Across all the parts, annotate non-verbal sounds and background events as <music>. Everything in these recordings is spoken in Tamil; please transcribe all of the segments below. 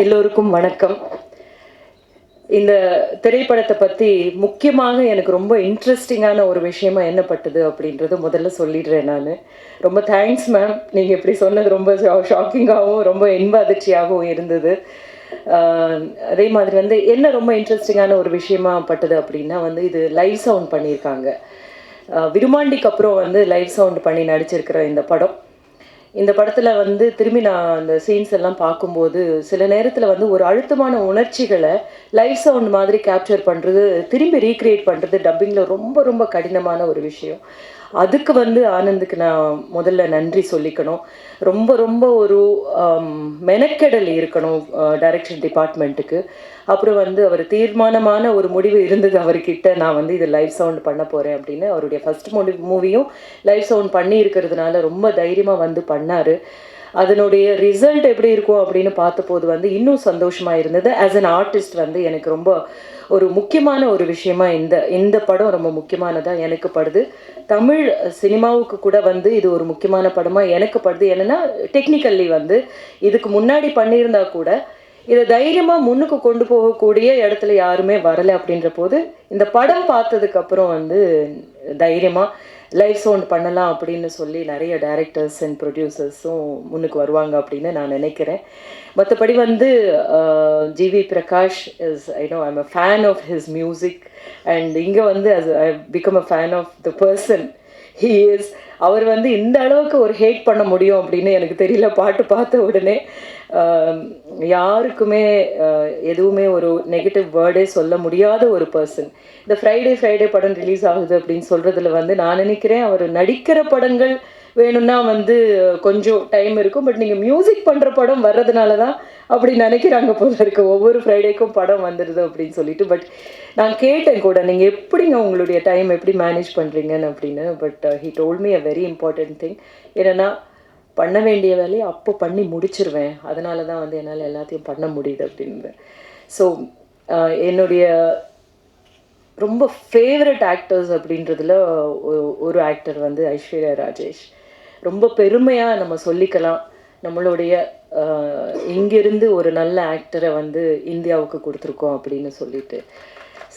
எல்லோருக்கும் வணக்கம். இந்த திரைப்படத்தை பற்றி முக்கியமாக எனக்கு ரொம்ப இன்ட்ரெஸ்டிங்கான ஒரு விஷயமா என்னப்பட்டது அப்படின்றத முதல்ல சொல்லிடுறேன் நான். ரொம்ப தேங்க்ஸ் மேம் நீங்கள் இப்படி சொன்னது ரொம்ப ஷாக்கிங்காகவும் ரொம்ப இன்ப அதிர்ச்சியாகவும் இருந்தது அதே மாதிரி வந்து என்ன ரொம்ப இன்ட்ரெஸ்டிங்கான ஒரு விஷயமா பட்டது அப்படின்னா வந்து இது லைவ் சவுண்ட் பண்ணியிருக்காங்க. விருமாண்டிக்கு அப்புறம் வந்து லைவ் சவுண்ட் பண்ணி நடிச்சிருக்கிற இந்த படம். இந்த படத்தில் வந்து திரும்பி நான் அந்த சீன்ஸ் எல்லாம் பார்க்கும்போது சில நேரத்தில் வந்து ஒரு அழுத்தமான உணர்ச்சிகளை லைவ் சவுண்ட் மாதிரி கேப்சர் பண்ணுறது திரும்பி ரீக்ரியேட் பண்ணுறது டப்பிங்கில் ரொம்ப ரொம்ப கடினமான ஒரு விஷயம். அதுக்கு வந்து ஆனந்துக்கு நான் முதல்ல நன்றி சொல்லிக்கணும். ரொம்ப ரொம்ப ஒரு மெனக்கெடல் இருக்கணும் டைரக்ஷன் டிபார்ட்மெண்ட்டுக்கு அப்புறம் வந்து அவர் தீர்மானமான ஒரு முடிவு இருந்தது அவர்கிட்ட. நான் வந்து இது லைவ் சவுண்ட் பண்ண போகிறேன் அப்படின்னு அவருடைய ஃபர்ஸ்ட் மூவி மூவியும் லைவ் சவுண்ட் பண்ணி இருக்கிறதுனால ரொம்ப தைரியமாக வந்து பண்ணார். அதனுடைய ரிசல்ட் எப்படி இருக்கும் அப்படின்னு பார்த்தபோது வந்து இன்னும் சந்தோஷமாக இருந்தது. ஆஸ் அன் ஆர்டிஸ்ட் வந்து எனக்கு ரொம்ப ஒரு முக்கியமான ஒரு விஷயமா இந்த இந்த படம் ரொம்ப முக்கியமானதாக எனக்கு படுது. தமிழ் சினிமாவுக்கு கூட வந்து இது ஒரு முக்கியமான படமாக எனக்கு படுது. என்னன்னா டெக்னிக்கல்லி வந்து இதுக்கு முன்னாடி பண்ணியிருந்தா கூட இதை தைரியமாக முன்னுக்கு கொண்டு போகக்கூடிய இடத்துல யாருமே வரலை அப்படின்ற போது இந்த படம் பார்த்ததுக்கப்புறம் வந்து தைரியமாக லைவ் சவுண்ட் பண்ணலாம் அப்படின்னு சொல்லி நிறைய டைரக்டர்ஸ் அண்ட் ப்ரொடியூசர்ஸும் முன்னுக்கு வருவாங்க அப்படின்னு நான் நினைக்கிறேன். மற்றபடி வந்து G V Prakash is I know I'm a fan of his music and இங்கே வந்து as I become a fan of the person he is அவர் வந்து இந்த அளவுக்கு ஒரு ஹேட் பண்ண முடியும் அப்படின்னு எனக்கு தெரியல பாட்டு பார்த்த உடனே. யாருக்குமே எதுவுமே ஒரு நெகட்டிவ் வேர்டே சொல்ல முடியாத ஒரு பர்சன் இந்த ஃப்ரைடே ஃப்ரைடே படம் ரிலீஸ் ஆகுது அப்படின்னு சொல்கிறதுல வந்து நான் நினைக்கிறேன் அவர் நடிக்கிற படங்கள் வேணும்னா வந்து கொஞ்சம் டைம் இருக்கும். பட் நீங்கள் மியூசிக் பண்ணுற படம் வர்றதுனால தான் அப்படி நினைக்கிறாங்க போல இருக்கு. ஒவ்வொரு ஃப்ரைடேக்கும் படம் வந்துடுது அப்படின்னு சொல்லிட்டு. பட் நான் கேட்டேன் கூட நீங்கள் எப்படிங்க உங்களுடைய டைம் எப்படி மேனேஜ் பண்ணுறீங்கன்னு அப்படின்னு. But he told me a very important thing என்னென்னா பண்ண வேண்டிய வேலையை அப்போ பண்ணி முடிச்சிருவேன். அதனால தான் வந்து என்னால் எல்லாத்தையும் பண்ண முடியுது அப்படின்னு. ஸோ என்னுடைய ரொம்ப ஃபேவரட் ஆக்டர்ஸ் அப்படின்றதுல ஒ- ஒரு ஆக்டர் வந்து ஐஸ்வர்யா ராஜேஷ். ரொம்ப பெருமையாக நம்ம சொல்லிக்கலாம். நம்மளுடைய இங்கிருந்து ஒரு நல்ல ஆக்டரை வந்து இந்தியாவுக்கு கொடுத்துருக்கோம் அப்படின்னு சொல்லிட்டு.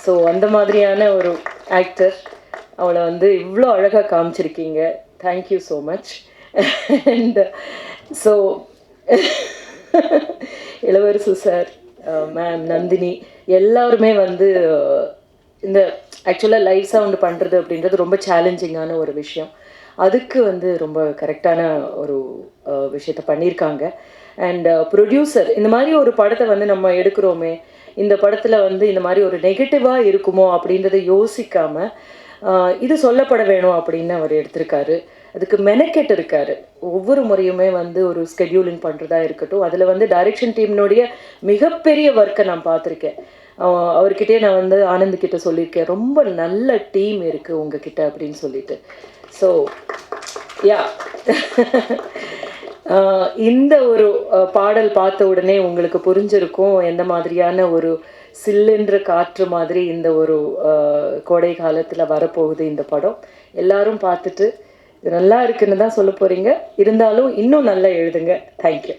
ஸோ அந்த மாதிரியான ஒரு ஆக்டர் அவளை வந்து இவ்வளோ அழகாக காமிச்சிருக்கீங்க. Thank you so much <laughs> and so uh, <laughs> Ilavarasu sir ma'am uh, Nandini எல்லாருமே வந்து uh, இந்த ஆக்சுவலாக லைவ் சவுண்ட் பண்ணுறது அப்படின்றது ரொம்ப சேலஞ்சிங்கான ஒரு விஷயம். அதுக்கு வந்து ரொம்ப கரெக்டான ஒரு விஷயத்தை விஷயத்த பண்ணியிருக்காங்க அண்ட் ப்ரொடியூசர் இந்த மாதிரி ஒரு படத்தை வந்து நம்ம எடுக்கிறோமே இந்த படத்தில் வந்து இந்த மாதிரி ஒரு நெகட்டிவாக இருக்குமோ அப்படின்றத யோசிக்காமல் இது சொல்லப்பட வேணும் அப்படின்னு அவர் எடுத்திருக்காரு. அதுக்கு மெனக்கெட்டு இருக்காரு. ஒவ்வொரு முறையுமே வந்து ஒரு ஸ்கெடியூலிங் பண்ணுறதா இருக்கட்டும் அதில் வந்து டைரக்ஷன் டீம்னுடைய மிகப்பெரிய ஒர்க்கை நான் பார்த்துருக்கேன். அவர்கிட்டயே நான் வந்து ஆனந்த் கிட்ட சொல்லியிருக்கேன் ரொம்ப நல்ல டீம் இருக்குது உங்ககிட்ட அப்படின்னு சொல்லிட்டு. ஸோ யா இந்த ஒரு பாடல் பார்த்த உடனே உங்களுக்கு புரிஞ்சிருக்கும் எந்த மாதிரியான ஒரு சில்லுன்ற காற்று மாதிரி இந்த ஒரு கோடை காலத்தில் வரப்போகுது இந்த படம். எல்லாரும் பார்த்துட்டு நல்லா இருக்குன்னு தான் சொல்ல போகிறீங்க இருந்தாலும் இன்னும் நல்லா எழுதுங்க. தேங்க்யூ